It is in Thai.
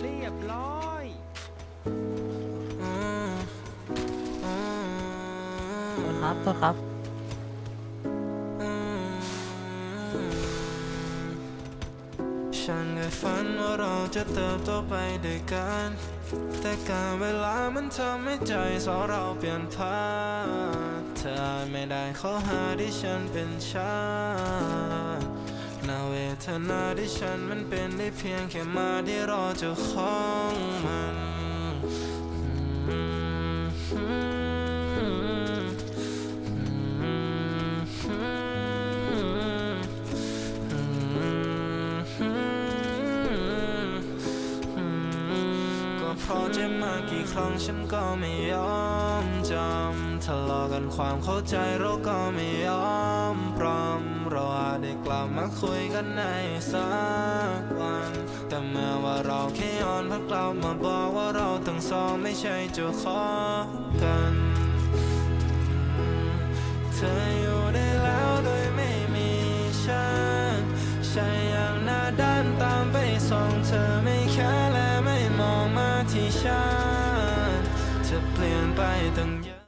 เรียบร้อยครับโทษครับ ฉันเคยฝันว่าเราจะเติบโตไปด้วยกัน แต่การเวลามันทำให้ใจสองเราเปลี่ยนผ่านเธอไม่ได้ขอหาที่ฉันเป็นชาติ ทนาที่ฉันมันเป็นได้เพียงแค่มาที่รอเจ้าของมันก็พราะเจ็บมากี่ครั้งฉันก็ไม่ยอมจำทะเลาะกันความเข้าใจเราก็ไม่ยอม คุยกันในสักวัน แต่เมื่อว่าเราแค่ย้อนพักกลับมาบอกว่าเราทั้งสองไม่ใช่เจ้าของกัน เธออยู่ได้แล้วโดยไม่มีฉันใช่อย่างหน้าด้านตามไปส่องเธอไม่แค่และไม่มองมาที่ฉันเธอเปลี่ยนไปตั้งเยอะ